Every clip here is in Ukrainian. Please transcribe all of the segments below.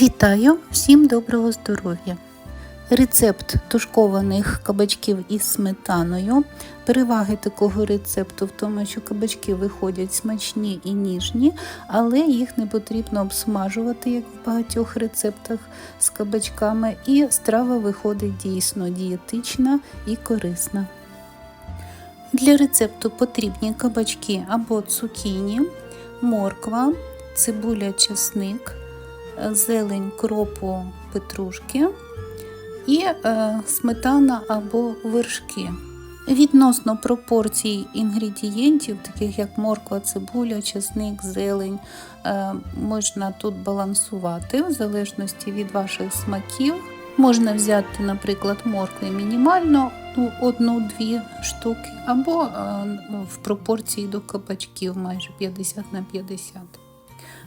Вітаю! Всім доброго здоров'я! Рецепт тушкованих кабачків із сметаною. Переваги такого рецепту в тому, що кабачки виходять смачні і ніжні, але їх не потрібно обсмажувати, як в багатьох рецептах з кабачками, і страва виходить дійсно дієтична і корисна. Для рецепту потрібні кабачки або цукіні, морква, цибуля, чесник, зелень кропу петрушки і е, сметана або вершки. Відносно пропорцій інгредієнтів, таких як морква, цибуля, чесник, зелень, е, можна тут балансувати в залежності від ваших смаків. Можна взяти, наприклад, моркви мінімально ну, одну-дві штуки, або е, в пропорції до кабачків майже 50 на 50.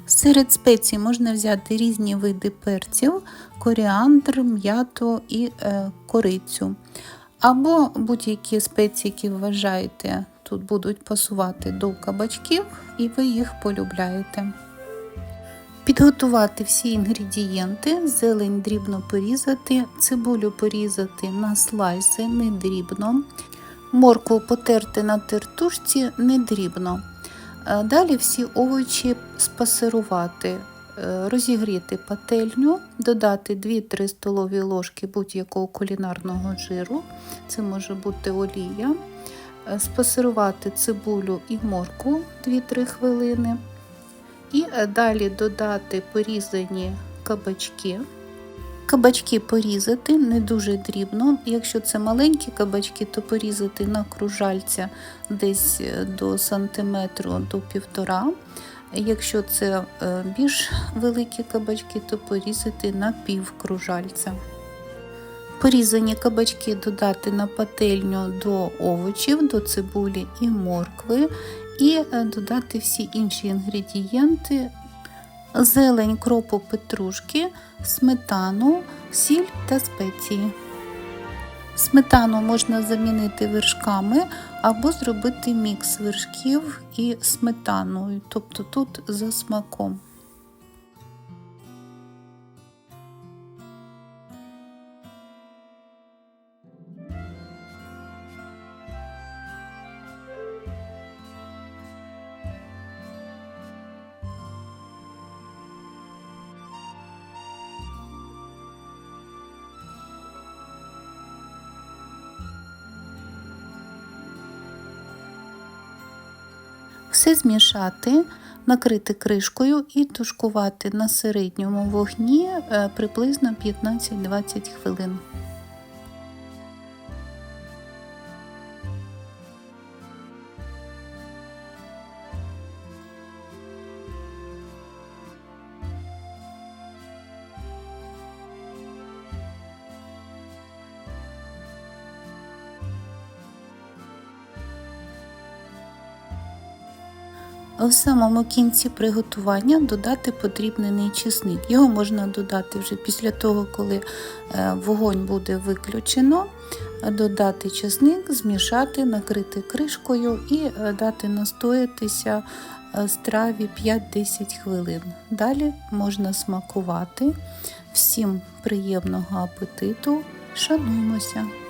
Серед спецій можна взяти різні види перців, коріандр, м'яту і е, корицю. Або будь-які спеції, які вважаєте, тут будуть пасувати до кабачків, і ви їх полюбляєте. Підготувати всі інгредієнти, зелень дрібно порізати, цибулю порізати на слайси не дрібно, моркву потерти на тертушці не дрібно. Далі всі овочі спасирувати, розігріти пательню, додати 2-3 столові ложки будь-якого кулінарного жиру, це може бути олія, спасирувати цибулю і морку 2-3 хвилини. І далі додати порізані кабачки. Кабачки порізати не дуже дрібно. Якщо це маленькі кабачки, то порізати на кружальця десь до сантиметру до півтора. Якщо це більш великі кабачки, то порізати на пів кружальця. Порізані кабачки додати на пательню до овочів, до цибулі і моркви, і додати всі інші інгредієнти зелень кропу петрушки, сметану, сіль та спеції. Сметану можна замінити вершками або зробити мікс вершків і сметаною, тобто тут за смаком. Все змішати, накрити кришкою і тушкувати на середньому вогні приблизно 15-20 хвилин. В самому кінці приготування додати подрібнений чесник. Його можна додати вже після того, коли вогонь буде виключено, додати чесник, змішати, накрити кришкою і дати настоятися страві 5-10 хвилин. Далі можна смакувати. Всім приємного апетиту, шануймося!